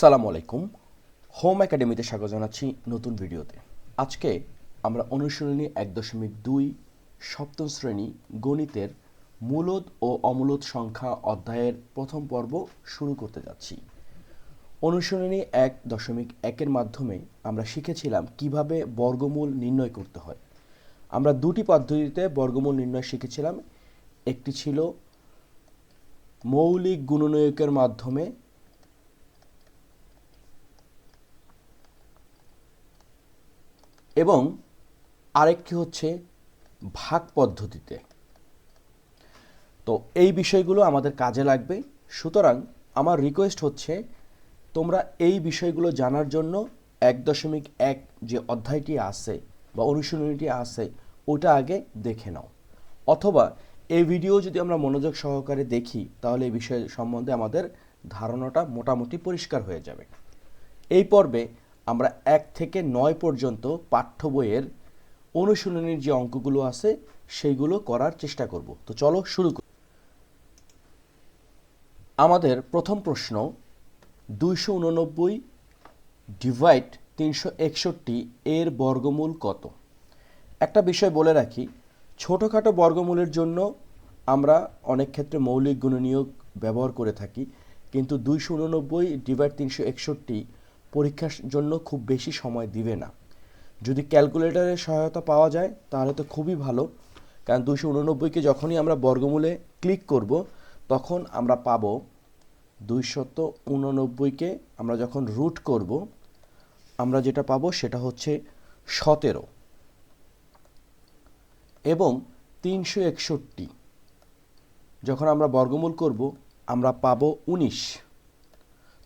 সালাম আলাইকুম। হোম একাডেমিতে স্বাগত জানাচ্ছি নতুন ভিডিওতে। আজকে আমরা অনুশীলনী এক দশমিক দুই সপ্তম শ্রেণি গণিতের মূলদ ও অমূলদ সংখ্যা অধ্যায়ের প্রথম পর্ব শুরু করতে যাচ্ছি। অনুশীলনী এক দশমিক একের মাধ্যমে আমরা শিখেছিলাম কীভাবে বর্গমূল নির্ণয় করতে হয়। আমরা দুটি পদ্ধতিতে বর্গমূল নির্ণয় শিখেছিলাম। একটি ছিল মৌলিক গুণনীয়কের মাধ্যমে এবং আরেকটি হচ্ছে ভাগ পদ্ধতিতে। তো এই বিষয়গুলো আমাদের কাজে লাগবে। সুতরাং আমার রিকোয়েস্ট হচ্ছে, তোমরা এই বিষয়গুলো জানার জন্য এক দশমিক এক যে অধ্যায়টি আছে বা অনুশীলনীটি আছে, ওটা আগে দেখে নাও। অথবা এই ভিডিও যদি আমরা মনোযোগ সহকারে দেখি, তাহলে এই বিষয় সম্বন্ধে আমাদের ধারণাটা মোটামুটি পরিষ্কার হয়ে যাবে। এই পর্বে আমরা এক থেকে নয় পর্যন্ত পাঠ্য বইয়ের অনুশীলনীর যে অঙ্কগুলো আছে, সেইগুলো করার চেষ্টা করব। তো চলো শুরু করি। আমাদের প্রথম প্রশ্ন, দুইশো উননব্বই ডিভাইড তিনশো একষট্টি এর বর্গমূল কত? একটা বিষয় বলে রাখি, ছোটোখাটো বর্গমূলের জন্য আমরা অনেক ক্ষেত্রে মৌলিক গুণনীয়ক ব্যবহার করে থাকি, কিন্তু দুইশো উননব্বই ডিভাইড তিনশো একষট্টি পরীক্ষার জন্য খুব বেশি সময় দিবে না। যদি ক্যালকুলেটরের সহায়তা পাওয়া যায়, তাহলে তো খুবই ভালো। কারণ দুইশো উননব্বইকে যখনই আমরা বর্গমূলে ক্লিক করব, তখন আমরা পাব দুইশত উননব্বইকে আমরা যখন রুট করব, আমরা যেটা পাবো সেটা হচ্ছে সতেরো। এবং তিনশো একষট্টি। যখন আমরা বর্গমূল করব, আমরা পাব উনিশ।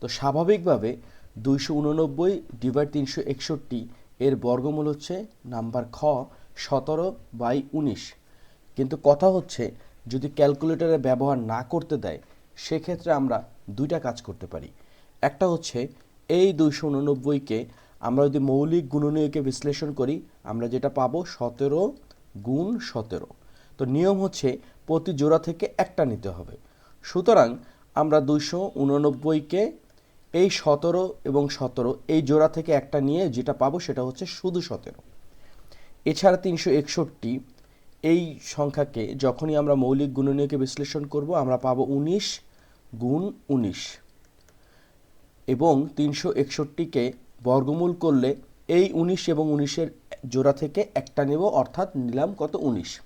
তো স্বাভাবিকভাবে দুইশো উননব্বই ডিভাইড তিনশো একষট্টি এর বর্গমূল হচ্ছে নাম্বার খ, সতেরো বাই উনিশ। কিন্তু কথা হচ্ছে, যদি ক্যালকুলেটরে ব্যবহার না করতে দেয়, সেক্ষেত্রে আমরা দুইটা কাজ করতে পারি। একটা হচ্ছে, এই দুইশো উননব্বইকে আমরা যদি মৌলিক গুণনীয়কে বিশ্লেষণ করি, আমরা যেটা পাবো সতেরো গুণ সতেরো। তো নিয়ম হচ্ছে, প্রতি জোড়া থেকে একটা নিতে হবে। সুতরাং আমরা দুইশো উননব্বইকে এই সতেরো এবং সতেরো, এই জোড়া থেকে একটা নিয়ে যেটা পাবো সেটা হচ্ছে শুধু সতেরো। এছাড়া তিনশো একষট্টি, এই সংখ্যাকে যখনই আমরা মৌলিক গুণনীয়কে বিশ্লেষণ করব, আমরা পাবো উনিশ গুণ উনিশ। এবং তিনশো একষট্টিকে বর্গমূল করলে এই উনিশ এবং উনিশের জোড়া থেকে একটা নেব, অর্থাৎ নিলাম কত? উনিশ।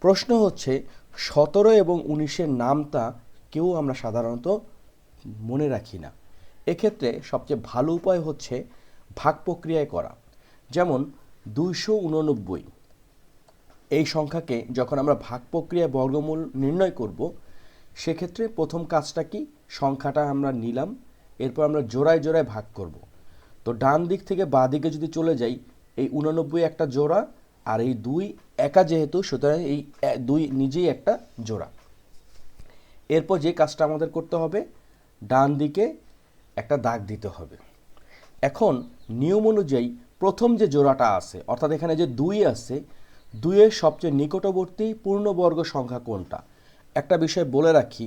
প্রশ্ন হচ্ছে, সতেরো এবং উনিশের নামটা কেউ আমরা সাধারণত মনে রাখি না। এক্ষেত্রে সবচেয়ে ভালো উপায় হচ্ছে ভাগ প্রক্রিয়ায় করা। যেমন দুইশো উননব্বই। এই সংখ্যাকে যখন আমরা ভাগ প্রক্রিয়ায় বর্গমূল নির্ণয় করব, সেক্ষেত্রে প্রথম কাজটা কি? সংখ্যাটা আমরা নিলাম, এরপর আমরা জোড়ায় জোড়ায় ভাগ করব। তো ডান দিক থেকে বাঁ দিকে যদি চলে যাই, এই উননব্বই একটা জোড়া আর এই দুই একা যেহেতু, সুতরাং এই দুই নিজেই একটা জোড়া। এরপর যে কাজটা আমাদের করতে হবে, ডান দিকে একটা দাগ দিতে হবে। এখন নিয়ম অনুযায়ী প্রথম যে জোড়াটা আছে, অর্থাৎ এখানে যে দুই আছে, দুইয়ের সবচেয়ে নিকটবর্তী পূর্ণবর্গ সংখ্যা কোনটা? একটা বিষয় বলে রাখি,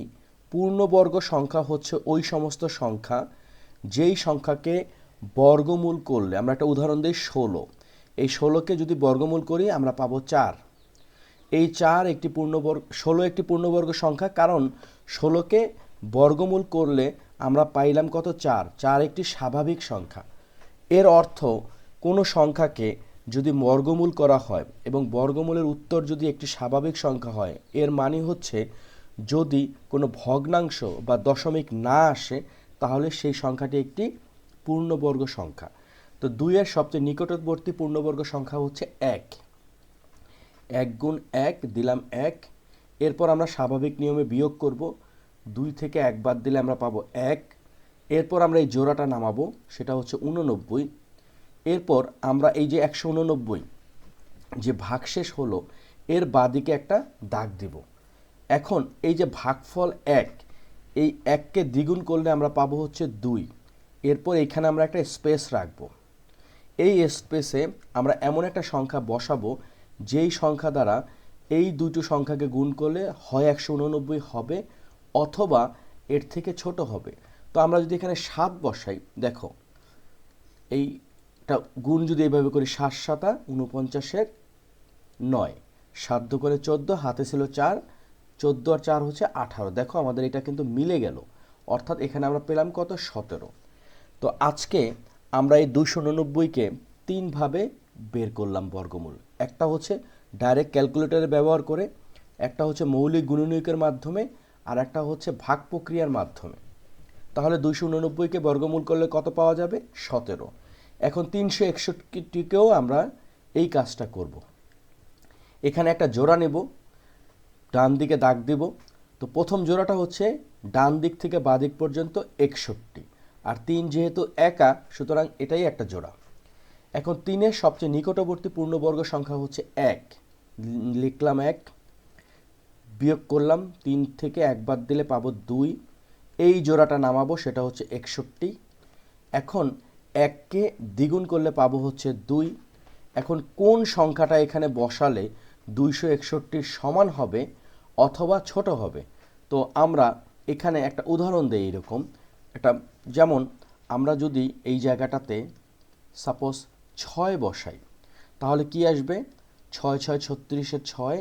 পূর্ণবর্গ সংখ্যা হচ্ছে ওই সমস্ত সংখ্যা যেই সংখ্যাকে বর্গমূল করলে, আমরা একটা উদাহরণ দিই ষোলো। এই ষোলোকে যদি বর্গমূল করি, আমরা পাবো চার। এই চার একটি পূর্ণবর্গ, ষোলো একটি পূর্ণবর্গ সংখ্যা, কারণ ষোলোকে বর্গমূল করলে আমরা পাইলাম কত চার? চার একটি স্বাভাবিক সংখ্যা। এর অর্থ, কোনো সংখ্যাকে যদি বর্গমূল করা হয় এবং বর্গমূলের উত্তর যদি একটি স্বাভাবিক সংখ্যা হয়, এর মানে হচ্ছে যদি কোনো ভগ্নাংশ বা দশমিক না আসে, তাহলে সেই সংখ্যাটি একটি পূর্ণবর্গ সংখ্যা। তো দুইয়ের সবচেয়ে নিকটবর্তী পূর্ণবর্গ সংখ্যা হচ্ছে এক। এক গুণ এক দিলাম এক। এরপর আমরা স্বাভাবিক নিয়মে বিয়োগ করব। দুই থেকে এক বাদ দিলে আমরা পাবো এক। এরপর আমরা এই জোড়াটা নামাবো, সেটা হচ্ছে উননব্বই এরপর আমরা এই যে একশো উননব্বই যে ভাগশেষ হলো, এর বাদিকে একটা দাগ দিব। এখন এই যে ভাগফল এক, এই এককে দ্বিগুণ করলে আমরা পাবো হচ্ছে দুই। এরপর এখানে আমরা একটা স্পেস রাখব। এই স্পেসে আমরা এমন একটা সংখ্যা বসাবো, যেই সংখ্যা দ্বারা এই দুটো সংখ্যাকে গুণ করলে হয় একশো উননব্বই হবে অথবা এর থেকে ছোট হবে। তো আমরা যদি এখানে সাত বসাই, দেখো, এইটা গুণ যদি এইভাবে করি সাত সাতা উনপঞ্চাশের নয়। সাধ্য করে চোদ্দ, হাতে ছিল চার, চোদ্দ আর চার হচ্ছে আঠারো। দেখো, আমাদের এটা কিন্তু মিলে গেল। অর্থাৎ এখানে আমরা পেলাম কত? সতেরো। তো আজকে আমরা এই দুশো উননব্বইকে তিনভাবে বের করলাম বর্গমূল। একটা হচ্ছে ডাইরেক্ট ক্যালকুলেটরে ব্যবহার করে, একটা হচ্ছে মৌলিক গুণনীয়কের মাধ্যমে আর একটা হচ্ছে ভাগ প্রক্রিয়ার মাধ্যমে। তাহলে দুইশো উননব্বইকে বর্গমূল করলে কত পাওয়া যাবে? সতেরো। এখন তিনশো একষট্টিকেও আমরা এই কাজটা করব। এখানে একটা জোড়া নেব ডান দিকে দাগ দিব। তো প্রথম জোড়াটা হচ্ছে ডান দিক থেকে বাঁ দিক পর্যন্ত একষট্টি। আর তিন যেহেতু একা, সুতরাং এটাই একটা জোড়া। এখন তিনের সবচেয়ে নিকটবর্তী পূর্ণবর্গ সংখ্যা হচ্ছে এক। লিখলাম এক। বিয়োগ করলাম তিন থেকে এক বাদ দিলে পাবো দুই। এই জোড়াটা নামাবো, সেটা হচ্ছে একষট্টি। এখন এককে দ্বিগুণ করলে পাবো হচ্ছে দুই। এখন কোন সংখ্যাটা এখানে বসালে দুইশো একষট্টির সমান হবে অথবা ছোট হবে? তো আমরা এখানে একটা উদাহরণ দেই এরকম। একটা, যেমন আমরা যদি এই জায়গাটাতে সাপোজ ছয় বসাই, তাহলে কি আসবে? ছয় ছয়, ছত্রিশে ছয়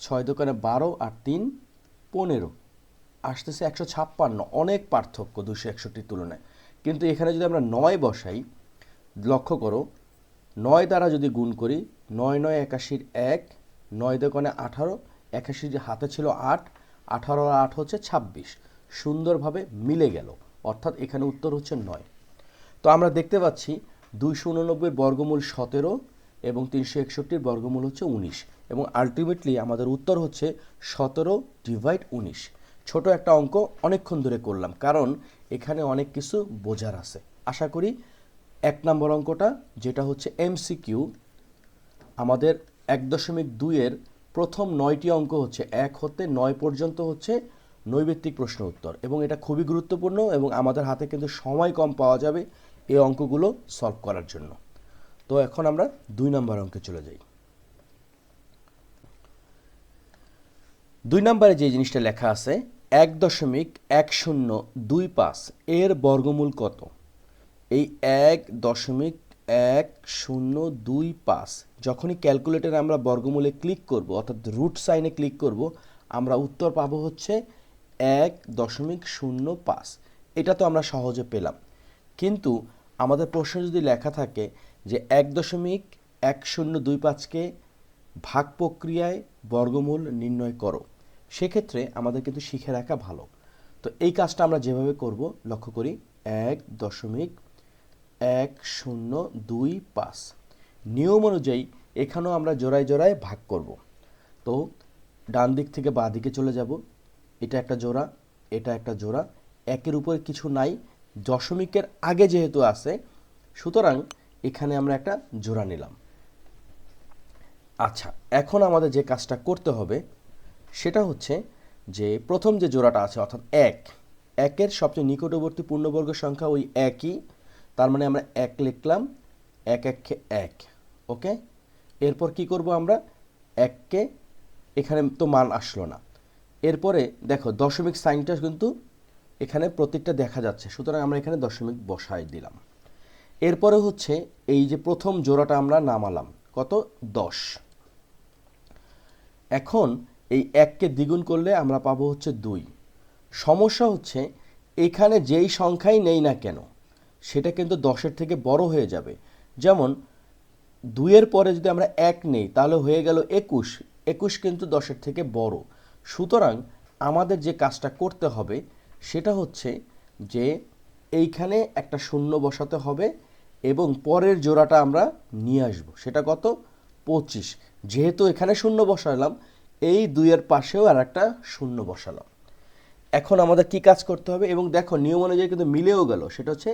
ছয় দোকানে বারো আর তিন পনেরো। আসতেছে একশো ছাপ্পান্ন। অনেক পার্থক্য দুশো একষট্টির তুলনায়। কিন্তু এখানে যদি আমরা নয় বসাই, লক্ষ্য করো, নয় দ্বারা যদি গুণ করি, নয় নয় একাশির এক, নয় দোকানে আঠারো একাশি যে হাতে ছিল আট, আঠারো আর আট হচ্ছে ছাব্বিশ। সুন্দরভাবে মিলে গেল। অর্থাৎ এখানে উত্তর হচ্ছে নয়। তো আমরা দেখতে পাচ্ছি, দুইশো উননব্বইয়ের বর্গমূল সতেরো এবং তিনশো একষট্টির বর্গমূল হচ্ছে উনিশ। এবং আলটিমেটলি আমাদের উত্তর হচ্ছে সতেরো ডিভাইড উনিশ। ছোট একটা অঙ্ক, অনেকক্ষণ ধরে করলাম, কারণ এখানে অনেক কিছু বোঝার আছে। আশা করি এক নম্বর অঙ্কটা, যেটা হচ্ছে এমসিকিউ আমাদের এক দশমিক দুইয়ের প্রথম নয়টি অঙ্ক হচ্ছে এক হতে নয় পর্যন্ত হচ্ছে নৈবেত্তিক প্রশ্ন উত্তর, এবং এটা খুবই গুরুত্বপূর্ণ এবং আমাদের হাতে কিন্তু সময় কম পাওয়া যাবে এই অঙ্কগুলো সলভ করার জন্য। তো এখন আমরা দুই নম্বর অঙ্কে চলে যাই। দুই নম্বরে যে জিনিসটা লেখা আছে, এক দশমিক এক শূন্য দুই পাঁচ, এর বর্গমূল কত? এই এক দশমিক এক শূন্য দুই পাঁচ, যখনই ক্যালকুলেটরে আমরা বর্গমূলে ক্লিক করব, অর্থাৎ রুট সাইনে ক্লিক করব, আমরা উত্তর পাবো হচ্ছে এক দশমিক শূন্য পাঁচ। এটা তো আমরা সহজে পেলাম। কিন্তু আমাদের প্রশ্ন যদি লেখা থাকে যে এক দশমিক এক শূন্য দুই পাঁচকে ভাগ প্রক্রিয়ায় বর্গমূল নির্ণয় করো সেক্ষেত্রে আমাদের কিন্তু শিখে রাখা ভালো। তো এই কাজটা আমরা যেভাবে করব, লক্ষ্য করি, এক দশমিক এক শূন্য দুই পাঁচ। নিয়ম অনুযায়ী এখানেও আমরা জোড়ায় জোড়ায় ভাগ করব। তো ডান দিক থেকে বাঁ দিকে চলে যাব। এটা একটা জোড়া, এটা একটা জোড়া। একের উপর কিছু নাই, দশমিকের আগে যেহেতু আছে, সুতরাং এখানে আমরা একটা জোড়া নিলাম। আচ্ছা এখন আমাদের যে কাজটা করতে হবে সেটা হচ্ছে যে প্রথম যে জোড়াটা আছে, অর্থাৎ এক, একের সবচেয়ে নিকটবর্তী পূর্ণবর্গ সংখ্যা ওই একই, তার মানে আমরা এক লিখলাম, এক এককে এক, ওকে? এরপর কি করব আমরা? এককে, এখানে তো মান আসলো না। এরপরে দেখো, দশমিক সাইনটা কিন্তু এখানে প্রত্যেকটা দেখা যাচ্ছে, সুতরাং আমরা এখানে দশমিক বসাই দিলাম। এরপরে হচ্ছে এই যে প্রথম জোড়াটা আমরা নামালাম, কত? দশ। এখন এই এককে দ্বিগুণ করলে আমরা পাবো হচ্ছে দুই। সমস্যা হচ্ছে এখানে যেই সংখ্যাই নেই না কেন, সেটা কিন্তু দশের থেকে বড় হয়ে যাবে। যেমন দুইয়ের পরে যদি আমরা এক নেই, তাহলে হয়ে গেল একুশ। একুশ কিন্তু দশের থেকে বড়। সুতরাং আমাদের যে কাজটা করতে হবে, সেটা হচ্ছে যে এইখানে একটা শূন্য বসাতে হবে এবং পরের জোড়াটা আমরা নিয়ে আসব। সেটা কত? পঁচিশ। যেহেতু এখানে শূন্য বসালাম এই দুইয়ের পাশেও আর একটা শূন্য বসালাম এখন আমাদের কি কাজ করতে হবে? এবং দেখো, নিয়ম অনুযায়ী কিন্তু মিলেও গেল। সেটা হচ্ছে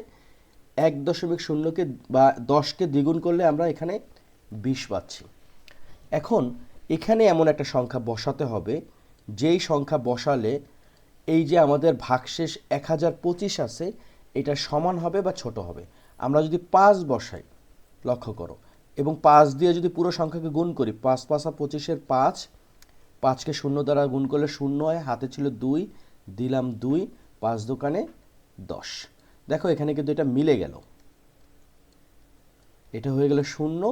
এক দশমিক শূন্যকে বা দশকে দ্বিগুণ করলে আমরা এখানে বিশ পাচ্ছি। এখন এখানে এমন একটা সংখ্যা বসাতে হবে, যেই সংখ্যা বসালে এই যে আমাদের ভাগশেষ এক হাজার পঁচিশ আছে, এটা সমান হবে বা ছোট হবে। আমরা যদি পাঁচ বসাই, লক্ষ্য করো, এবং পাঁচ দিয়ে যদি পুরো সংখ্যাকে গুণ করি, পাঁচ পাঁচা পঁচিশের পাঁচ পাঁচকে শূন্য দ্বারা গুণ করলে শূন্য হয়, হাতে ছিল দুই, দিলাম দুই, পাঁচ দোকানে দশ। দেখো, এখানে কিন্তু এটা মিলে গেল। এটা হয়ে গেল শূন্য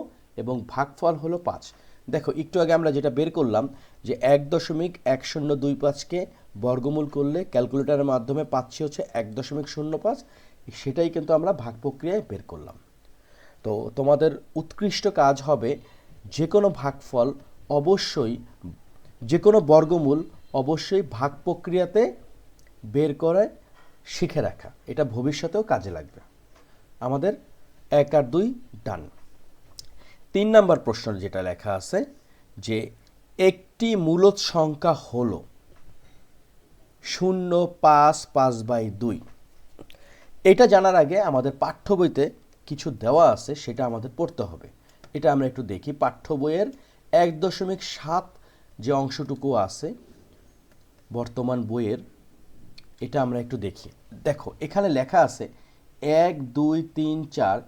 এবং ভাগফল হলো পাঁচ। দেখো, একটু আগে আমরা যেটা বের করলাম যে এক দশমিক এক শূন্য দুই পাঁচকে বর্গমূল করলে ক্যালকুলেটরের মাধ্যমে পাচ্ছি হচ্ছে এক দশমিক শূন্য পাঁচ, সেটাই কিন্তু আমরা ভাগ প্রক্রিয়ায় বের করলাম। তো তোমাদের উৎকৃষ্ট কাজ হবে যে কোনো ভাগফল অবশ্যই যে কোনো বর্গমূল অবশ্যই ভাগ প্রক্রিয়াতে বের করে শিখে রাখা। এটা ভবিষ্যতেও কাজে লাগবে। আমাদের এক আর দুই ডান। তিন নম্বর প্রশ্ন যেটা লেখা আছে যে, একটি মূলত সংখ্যা হল শূন্য পাঁচ পাঁচ বাই দুই। এটা জানার আগে আমাদের পাঠ্য বইতে কিছু দেওয়া আছে, সেটা আমাদের পড়তে হবে। এটা আমরা একটু দেখি। পাঠ্য বইয়ের এক দশমিক সাত যে অংশটুকু আছে বর্তমান বইয়ের, এটা আমরা একটু দেখি। দেখো, এখানে লেখা আছে এক, দুই, তিন, চার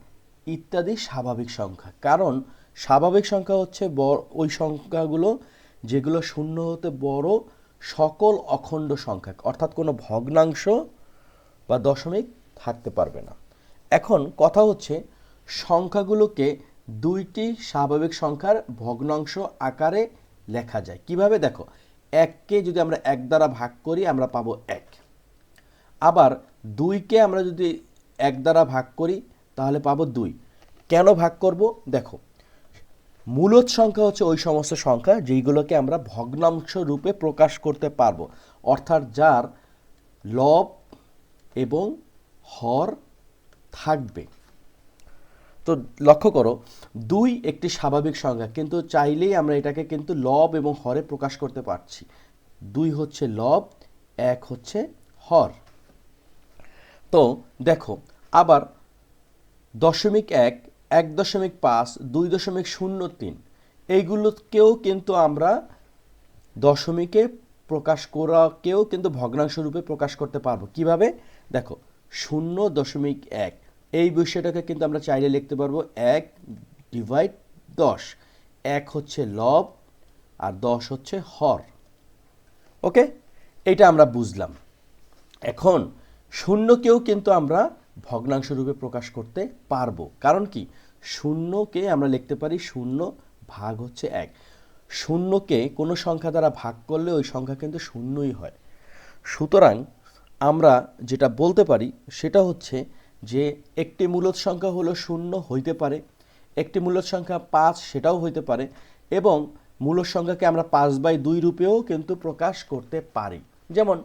ইত্যাদি স্বাভাবিক সংখ্যা। কারণ স্বাভাবিক সংখ্যা হচ্ছে ওই সংখ্যাগুলো যেগুলো শূন্য হতে বড় সকল অখণ্ড সংখ্যা, অর্থাৎ কোনো ভগ্নাংশ বা দশমিক থাকতে পারবে না। এখন কথা হচ্ছে সংখ্যাগুলোকে দুইটি স্বাভাবিক সংখ্যার ভগ্নাংশ আকারে লেখা যায়। কীভাবে? দেখো, এককে যদি আমরা এক দ্বারা ভাগ করি, আমরা পাবো এক। আবার দুইকে আমরা যদি এক দ্বারা ভাগ করি, তাহলে পাবো দুই। কেন ভাগ করব? দেখো, মূলত সংখ্যা হচ্ছে ওই সমস্ত সংখ্যা যেইগুলোকে আমরা ভগ্নাংশ রূপে প্রকাশ করতে পারব। অর্থাৎ যার লব এবং হর থাকবে। তো লক্ষ্য করো, দুই একটি স্বাভাবিক সংখ্যা কিন্তু চাইলেই আমরা এটাকে কিন্তু লব এবং হরে প্রকাশ করতে পারছি। দুই হচ্ছে লব, এক হচ্ছে হর। তো দেখো, আবার দশমিক এক এক দশমিক পাঁচ, দুই দশমিক শূন্য তিন, এইগুলোকেও কিন্তু আমরা দশমিকে প্রকাশ করাকেও কিন্তু ভগ্নাংশ রূপে প্রকাশ করতে পারব। কীভাবে? দেখো, শূন্য দশমিক এক এই বিষয়টাকে কিন্তু আমরা চাইলে লিখতে পারব এক ডিভাইড দশ। এক হচ্ছে লব আর দশ হচ্ছে হর। ওকে? এটা আমরা বুঝলাম। এখন শূন্যকেও কিন্তু আমরা ভগ্নাংশ রূপে প্রকাশ করতে পারব। কারণ কি? শূন্যকে আমরা লিখতে পারি শূন্য ভাগ হচ্ছে এক। শূন্যকে কোনো সংখ্যা দ্বারা ভাগ করলে ওই সংখ্যা কিন্তু শূন্যই হয়। সুতরাং আমরা যেটা বলতে পারি সেটা হচ্ছে যে একটি মূলত সংখ্যা হলো শূন্য হইতে পারে, একটি মূলত সংখ্যা পাঁচ সেটাও হইতে পারে এবং মূলত সংখ্যাকে আমরা পাঁচ বাই দুই রূপেও কিন্তু প্রকাশ করতে পারি। যেমন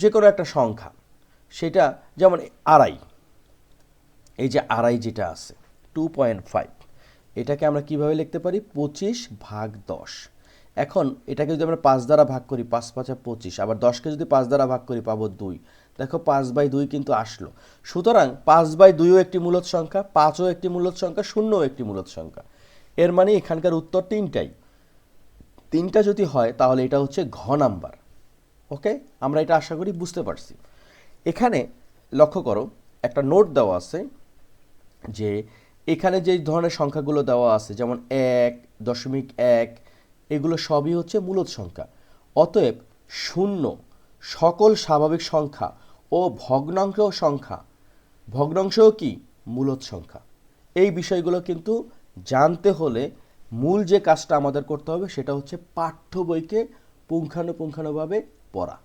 যে কোনো একটা সংখ্যা, সেটা যেমন আড়াই, এই যে আড়াই যেটা আছে, টু পয়েন্ট ফাইভ, এটাকে আমরা কীভাবে লিখতে পারি? পঁচিশ ভাগ দশ। এখন এটাকে যদি আমরা পাঁচ দ্বারা ভাগ করি, পাঁচ পাঁচা পঁচিশ, আবার দশকে যদি পাঁচ দ্বারা ভাগ করি, পাবো দুই। দেখো পাঁচ বাই দুই কিন্তু আসলো। সুতরাং পাঁচ বাই দুইও একটি মূলত সংখ্যা, পাঁচও একটি মূলত সংখ্যা, শূন্যও একটি মূলত সংখ্যা। এর মানে এখানকার উত্তর তিনটাই। তিনটা যদি হয়, তাহলে এটা হচ্ছে ঘ নাম্বার। ওকে? আমরা এটা আশা করি বুঝতে পারছি। এখানে লক্ষ্য করো, একটা নোট দেওয়া আছে যে এখানে যে ধরনের সংখ্যাগুলো দেওয়া আছে, যেমন এক, দশমিক এক, এগুলো সবই হচ্ছে মূলত সংখ্যা। অতএব শূন্য, সকল স্বাভাবিক সংখ্যা ও ভগ্নাংশ সংখ্যা। ভগ্নাংশও কি? মূলত সংখ্যা। এই বিষয়গুলো কিন্তু জানতে হলে মূল যে কাজটা আমাদের করতে হবে সেটা হচ্ছে পাঠ্য বইকে পুঙ্খানুপুঙ্খানুভাবে পড়া।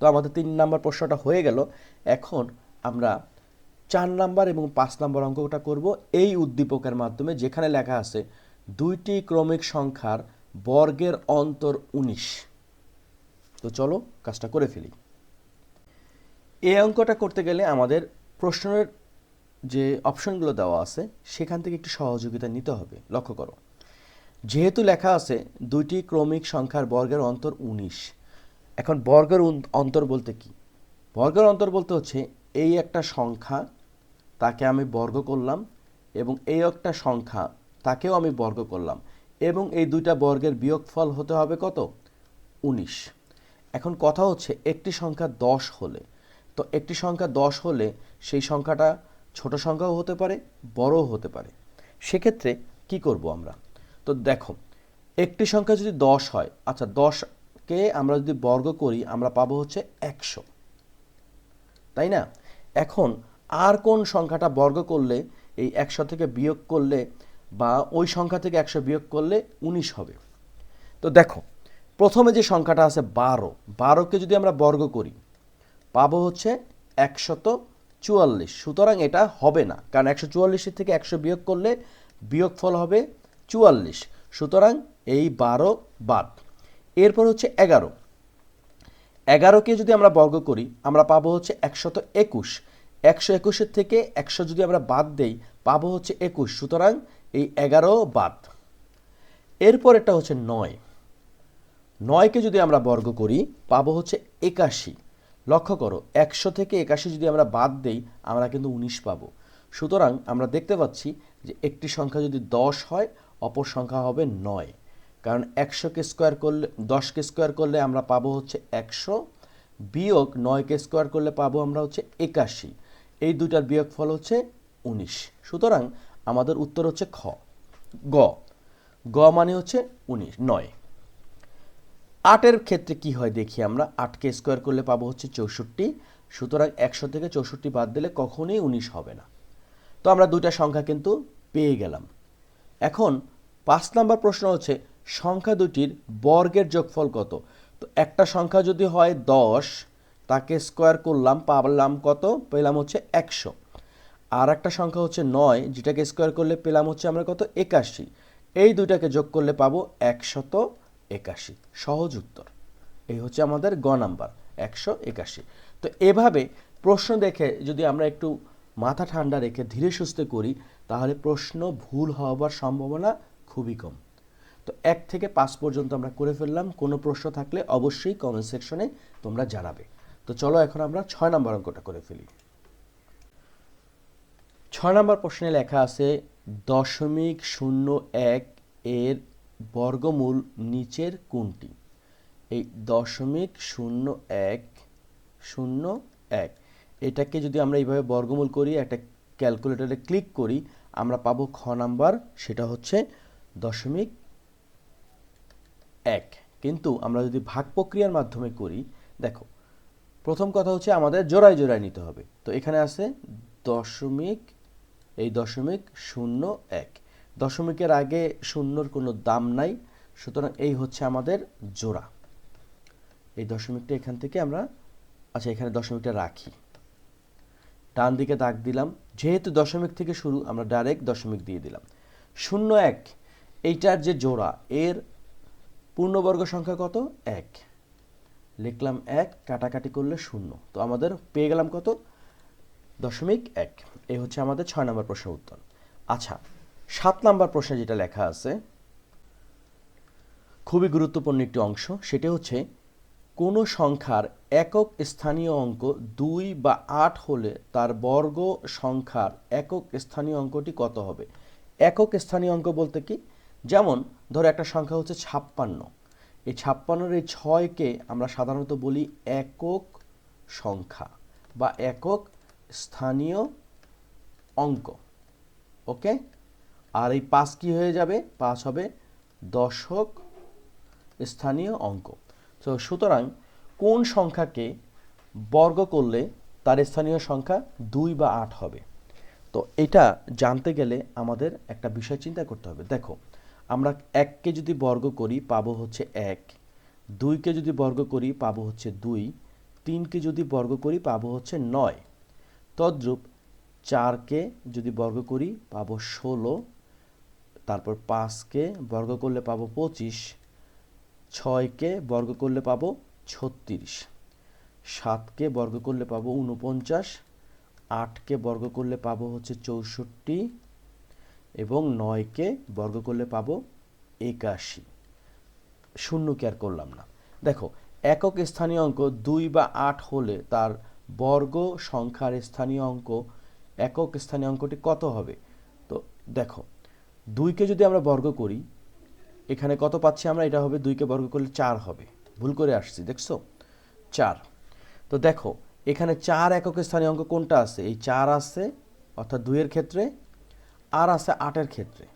তো আমাদের তিন নাম্বার প্রশ্নটা হয়ে গেল। এখন আমরা চার নাম্বার এবং পাঁচ নাম্বার অঙ্কটা করব এই উদ্দীপকের মাধ্যমে, যেখানে লেখা আছে, দুইটি ক্রমিক সংখ্যার বর্গের অন্তর উনিশ। তো চলো কাজটা করে ফেলি। এই অঙ্কটা করতে গেলে আমাদের প্রশ্নের যে অপশনগুলো দেওয়া আছে, সেখান থেকে একটু সহযোগিতা নিতে হবে। লক্ষ্য করো। যেহেতু লেখা আছে, দুইটি ক্রমিক সংখ্যার বর্গের অন্তর উনিশ। এখন বর্গের অন্তর বলতে কি? বর্গের অন্তর বলতে হচ্ছে, এই একটা সংখ্যা তাকে আমি বর্গ করলাম এবং এই একটা সংখ্যা তাকেও আমি বর্গ করলাম এবং এই দুইটা বর্গের বিয়োগফল হতে হবে কত? উনিশ। এখন কথা হচ্ছে, একটি সংখ্যা দশ হলে তো একটি সংখ্যা দশ হলে সেই সংখ্যাটা ছোট সংখ্যাও হতে পারে, বড়ও হতে পারে। সেক্ষেত্রে কি করব আমরা? তো দেখো, একটি সংখ্যা যদি দশ হয় আচ্ছা দশকে আমরা যদি বর্গ করি, আমরা পাবো হচ্ছে একশো। তাই না? এখন আর কোন সংখ্যাটা বর্গ করলে, এই একশো থেকে বিয়োগ করলে বা ওই সংখ্যা থেকে একশো বিয়োগ করলে উনিশ হবে? তো দেখো, প্রথমে যে সংখ্যাটা আছে বারো, বারোকে যদি আমরা বর্গ করি পাবো হচ্ছে একশত চুয়াল্লিশ। সুতরাং এটা হবে না, কারণ একশো চুয়াল্লিশের থেকে একশো বিয়োগ করলে বিয়োগফল হবে চুয়াল্লিশ। সুতরাং এই বারো বাদ। এরপর হচ্ছে এগারো। এগারোকে যদি আমরা বর্গ করি, আমরা পাবো হচ্ছে একশত একুশ। একশো একুশের থেকে একশো যদি আমরা বাদ দেই, পাবো হচ্ছে একুশ। সুতরাং এই এগারো বাদ। এরপর এটা হচ্ছে নয়। নয়কে যদি আমরা বর্গ করি, পাবো হচ্ছে একাশি। লক্ষ্য করো, একশো থেকে একাশি যদি আমরা বাদ দেই, আমরা কিন্তু উনিশ পাবো। সুতরাং আমরা দেখতে পাচ্ছি যে একটি সংখ্যা যদি দশ হয়, অপর সংখ্যা হবে নয়। কারণ একশোকে স্কোয়ার করলে, দশকে স্কোয়ার করলে আমরা পাবো হচ্ছে একশো, বিয়োগ নয়কে স্কোয়ার করলে পাবো আমরা হচ্ছে একাশি। এই দুটার বিয়োগ ফল হচ্ছে উনিশ। সুতরাং আমাদের উত্তর হচ্ছে খ। গ। গ মানে হচ্ছে উনিশ, নয়। আটের ক্ষেত্রে কি হয় দেখি আমরা? আটকে স্কোয়ার করলে পাবো হচ্ছে চৌষট্টি। সুতরাং একশো থেকে চৌষট্টি বাদ দিলে কখনোই উনিশ হবে না। তো আমরা দুইটা সংখ্যা কিন্তু পেয়ে গেলাম। এখন পাঁচ নাম্বার প্রশ্ন হচ্ছে, সংখ্যা দুটির বর্গের যোগফল কত? তো একটা সংখ্যা যদি হয় দশ, তাকে স্কোয়ার করলাম পাবলাম কত? পেলাম হচ্ছে একশো। আর একটা সংখ্যা হচ্ছে নয়, যেটাকে স্কোয়ার করলে পেলাম হচ্ছে আমরা কত? একাশি। এই দুইটাকে যোগ করলে পাবো একশত একাশি। সহজ উত্তর। এই হচ্ছে আমাদের গ নাম্বার, একশো একাশি। তো এভাবে প্রশ্ন দেখে যদি আমরা একটু মাথা ঠান্ডা রেখে ধীরে সুস্থে করি, তাহলে প্রশ্ন ভুল হওয়ার সম্ভাবনা খুবই কম। তো এক থেকে পাঁচ পর্যন্ত আমরা করে ফেললাম। কোনো প্রশ্ন থাকলে অবশ্যই কমেন্ট সেকশনে তোমরা জানাবে। তো চলো এখন আমরা ছয় নম্বর অঙ্কটা করে ফেলি। ছয় নম্বর প্রশ্নে লেখা আছে, দশমিক শূন্য এক এর বর্গমূল নিচের কোনটি? এই দশমিক শূন্য এক শূন্য এক। এটাকে যদি আমরা এইভাবে বর্গমূল করি, একটা ক্যালকুলেটরে ক্লিক করি, আমরা পাবো খ নাম্বার, সেটা হচ্ছে দশমিক এক। কিন্তু আমরা যদি ভাগ প্রক্রিয়ার মাধ্যমে করি, দেখো, প্রথম কথা হচ্ছে আমাদের জোড়ায় জোড়ায় নিতে হবে। তো এখানে আছে দশমিক, এই দশমিক শূন্য এক। দশমিকের আগে শূন্যর কোনো দাম নাই, সুতরাং এই হচ্ছে আমাদের জোড়া। এই দশমিকটা এখান থেকে আমরা আচ্ছা এখানে দশমিকটা রাখি। ডান দিকে দাগ দিলাম, যেহেতু দশমিক থেকে শুরু, আমরা ডাইরেক্ট দশমিক দিয়ে দিলাম। শূন্য এক, এইটার যে জোড়া, এর পূর্ণবর্গ সংখ্যা কত? এক। লিখলাম এক, কাটাকাটি করলে শূন্য। তো আমাদের পেয়ে গেলাম কত? দশমিক এক। এই হচ্ছে আমাদের ছয় নম্বর প্রশ্ন উত্তর। আচ্ছা সাত নাম্বার প্রশ্নে যেটা লেখা আছে, খুবই গুরুত্বপূর্ণ একটি অংশ, সেটা হচ্ছে, কোনো সংখ্যার একক স্থানীয় অঙ্ক দুই বা আট হলে তার বর্গ সংখ্যার একক স্থানীয় অঙ্কটি কত হবে? একক স্থানীয় অঙ্ক বলতে কি? যেমন, ধরো একটা সংখ্যা হচ্ছে ছাপ্পান্ন। এই ছাপ্পান্নর এই ছয়কে আমরা সাধারণত বলি একক সংখ্যা বা একক স্থানীয় অঙ্ক। ওকে? আর এই পাঁচ কি হয়ে যাবে? পাঁচ হবে দশক স্থানীয় অঙ্ক। তো সুতরাং কোন সংখ্যাকে বর্গ করলে তার স্থানীয় সংখ্যা দুই বা আট হবে? তো এটা জানতে গেলে আমাদের একটা বিষয় চিন্তা করতে হবে। দেখো, আমরা এককে যদি বর্গ করি, পাবো হচ্ছে এক। দুইকে যদি বর্গ করি, পাবো হচ্ছে দুই। তিনকে যদি বর্গ করি, পাবো হচ্ছে নয়। তদ্রূপ চারকে যদি বর্গ করি, পাবো ষোলো। তারপর পাঁচকে বর্গ করলে পাবো পঁচিশ, ছয়কে বর্গ করলে পাবো ছত্রিশ, সাতকে বর্গ করলে পাবো উনপঞ্চাশ আটকে বর্গ করলে পাবো হচ্ছে চৌষট্টি এবং নয়কে বর্গ করলে পাবো একাশি। শূন্যকে আর করলাম না। দেখো, একক স্থানীয় অঙ্ক দুই বা আট হলে তার বর্গ সংখ্যার স্থানীয় অঙ্ক, একক স্থানীয় অঙ্কটি কত হবে? তো দেখো দুইকে যদি আমরা বর্গ করি, এখানে কত পাচ্ছি আমরা? এটা হবে দুইকে বর্গ করলে চার হবে। ভুল করে আসছি, দেখছ? চার। তো দেখো, এখানে চার একক স্থানীয় অঙ্ক কোনটা আছে? এই চার আছে, অর্থাৎ দুইয়ের ক্ষেত্রে, আর আছে আটের ক্ষেত্রে।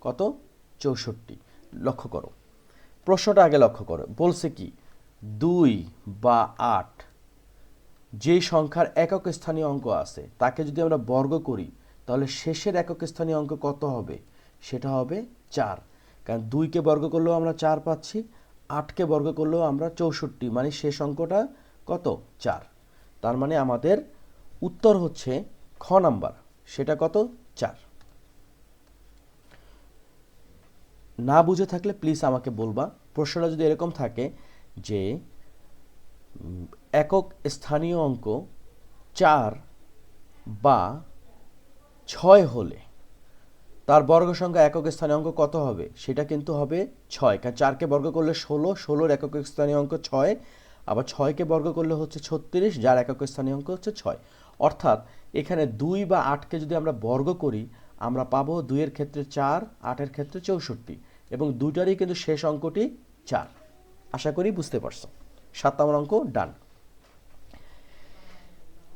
কত? চৌষট্টি। লক্ষ্য করো। প্রশ্নটা আগে লক্ষ্য করো। বলছে কি, দুই বা আট, যে সংখ্যার একক স্থানীয় অঙ্ক আছে, তাকে যদি আমরা বর্গ করি, তাহলে শেষের একক স্থানীয় অঙ্ক কত হবে? সেটা হবে চার। কারণ দুইকে বর্গ করলেও আমরা চার পাচ্ছি আটকে বর্গ করলেও আমরা চৌষট্টি মানে শেষ অঙ্কটা কত? চার। তার মানে আমাদের উত্তর হচ্ছে খ নাম্বার, সেটা কত? চার। না বুঝে থাকলে প্লিজ আমাকে বলবা। প্রশ্নটা যদি এরকম থাকে যে একক স্থানীয় অঙ্ক চার বা ছয় হলে তার বর্গ সংখ্যা একক স্থানীয় অঙ্ক কত হবে? সেটা কিন্তু হবে ছয়। কারণ চারকে বর্গ করলে ষোলো, ষোলোর একক স্থানীয় অঙ্ক ছয়, আবার ছয়কে বর্গ করলে হচ্ছে ছত্রিশ, যার একক স্থানীয় অঙ্ক হচ্ছে ছয়। অর্থাৎ এখানে দুই বা আটকে যদি আমরা বর্গ করি, আমরা পাবো দুইয়ের ক্ষেত্রে চার, আটের ক্ষেত্রে চৌষট্টি, এবং দুইটারই কিন্তু শেষ অঙ্কটি চার। আশা করি বুঝতে পারছ। সাত নম্বর অঙ্ক, ডান।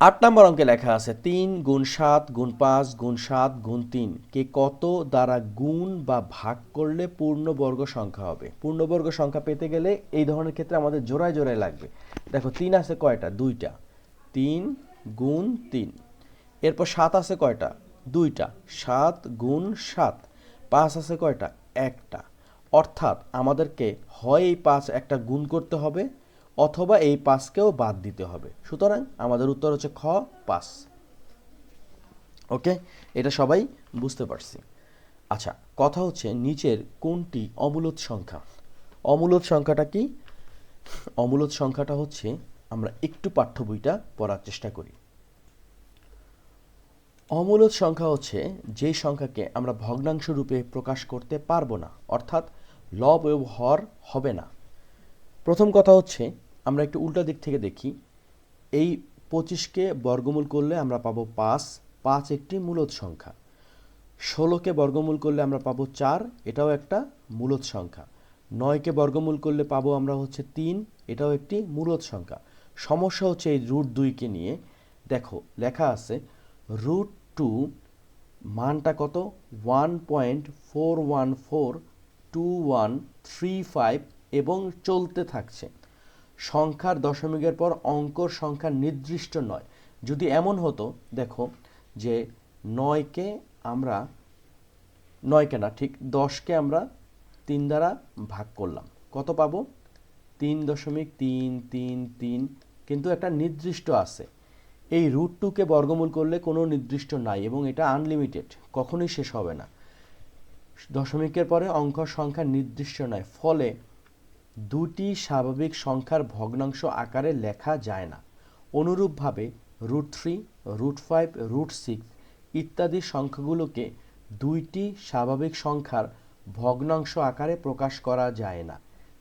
আট নম্বর অঙ্কে লেখা আছে, তিন গুণ সাত গুণ পাঁচ গুণ সাত গুণ তিন। কে কত দ্বারা গুণ বা ভাগ করলে পূর্ণবর্গ সংখ্যা হবে? পূর্ণবর্গ সংখ্যা পেতে গেলে এই ধরনের ক্ষেত্রে আমাদের জোড়ায় জোড়ায় লাগবে। দেখো, তিন আছে কয়টা? দুইটা। তিন গুণ তিন। এরপর সাত আছে কয়টা? দুইটা। সাত গুণ সাত। পাঁচ আছে কয়টা? একটা। অর্থাৎ আমাদেরকে হয় এই পাঁচ একটা গুণ করতে হবে অথবা এই পাঁচকেও বাদ দিতে হবে। সুতরাং আমাদের উত্তর হচ্ছে খ, পাঁচ। ওকে? এটা সবাই বুঝতে পারছি। আচ্ছা কথা হচ্ছে নিচের কোনটি অমূলত সংখ্যা? অমূলত সংখ্যাটা কি? অমূলত সংখ্যাটা হচ্ছে আমরা একটু পাঠ্য বইটা পড়ার চেষ্টা করি। অমূলত সংখ্যা হচ্ছে যেই সংখ্যাকে আমরা ভগ্নাংশ রূপে প্রকাশ করতে পারব না, অর্থাৎ লব এবং হর হবে না। প্রথম কথা হচ্ছে আমরা একটু উল্টা দিক থেকে দেখি। এই পঁচিশকে বর্গমূল করলে আমরা পাবো পাঁচ পাঁচ একটি মূলত সংখ্যা। ষোলোকে বর্গমূল করলে আমরা পাবো চার, এটাও একটা মূলত সংখ্যা। নয়কে বর্গমূল করলে পাবো আমরা হচ্ছে তিন, এটাও একটি মূলত সংখ্যা। সমস্যা হচ্ছে এই রুট দুইকে নিয়ে। দেখো, লেখা আছে, রুট টু মানটা কত? One point four one four two one three five এবং চলতে থাকছে। সংখ্যার দশমিকের পর অঙ্কর সংখ্যা নির্দিষ্ট নয়। যদি এমন হতো, দেখো, যে নয়কে আমরা, নয়কে না, ঠিক দশকে আমরা তিন দ্বারা ভাগ করলাম। কত পাবো? তিন দশমিক তিন তিন তিন, কিন্তু একটা নির্দিষ্ট আছে। এই রুট টুকে বর্গমূল করলে কোনো নির্দিষ্ট নাই এবং এটা আনলিমিটেড, কখনোই শেষ হবে না। দশমিকের পরে অঙ্ক সংখ্যা নির্দিষ্ট নয়, ফলে দুটি স্বাভাবিক সংখ্যার ভগ্নাংশ আকারে লেখা যায় না। অনুরূপভাবে root three, root five, root six ইত্যাদি সংখ্যাগুলোকে দুইটি স্বাভাবিক সংখ্যার ভগ্নাংশ আকারে প্রকাশ করা যায় না।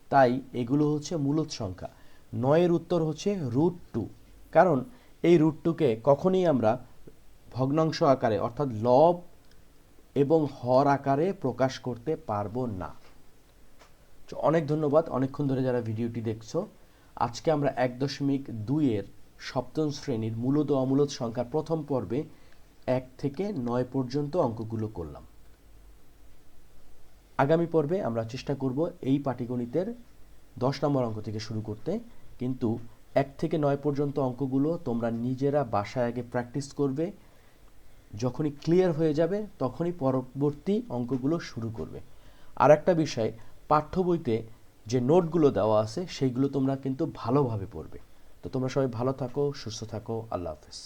তাই এগুলো হচ্ছে মূলত সংখ্যা। নয়ের উত্তর হচ্ছে রুট টু। কারণ এই রুট টুকে কখনই আমরা ভগ্নাংশ আকারে অর্থাৎ লব এবং হর আকারে প্রকাশ করতে পারব না। অনেক ধন্যবাদ। অনেকক্ষণ ধরে যারা ভিডিওটি দেখছ, আজকে আমরা এক দশমিক দুইয়ের সপ্তম শ্রেণির মূলত অমূলত সংখ্যার প্রথম পর্বে এক থেকে নয় পর্যন্ত অঙ্কগুলো করলাম। আগামী পর্বে আমরা চেষ্টা করব এই পাটিগণিতের দশ নম্বর অঙ্ক থেকে শুরু করতে। কিন্তু এক থেকে নয় পর্যন্ত অঙ্কগুলো তোমরা নিজেরা বাসায় আগে প্র্যাকটিস করবে। যখনই ক্লিয়ার হয়ে যাবে, তখনই পরবর্তী অঙ্কগুলো শুরু করবে। আর একটা বিষয় পাঠ্য বইতে যে নোটগুলো দেওয়া আছে, সেইগুলো তোমরা কিন্তু ভালোভাবে পড়বে। তো তোমরা সবাই ভালো থাকো, সুস্থ থাকো, আল্লাহ হাফেজ।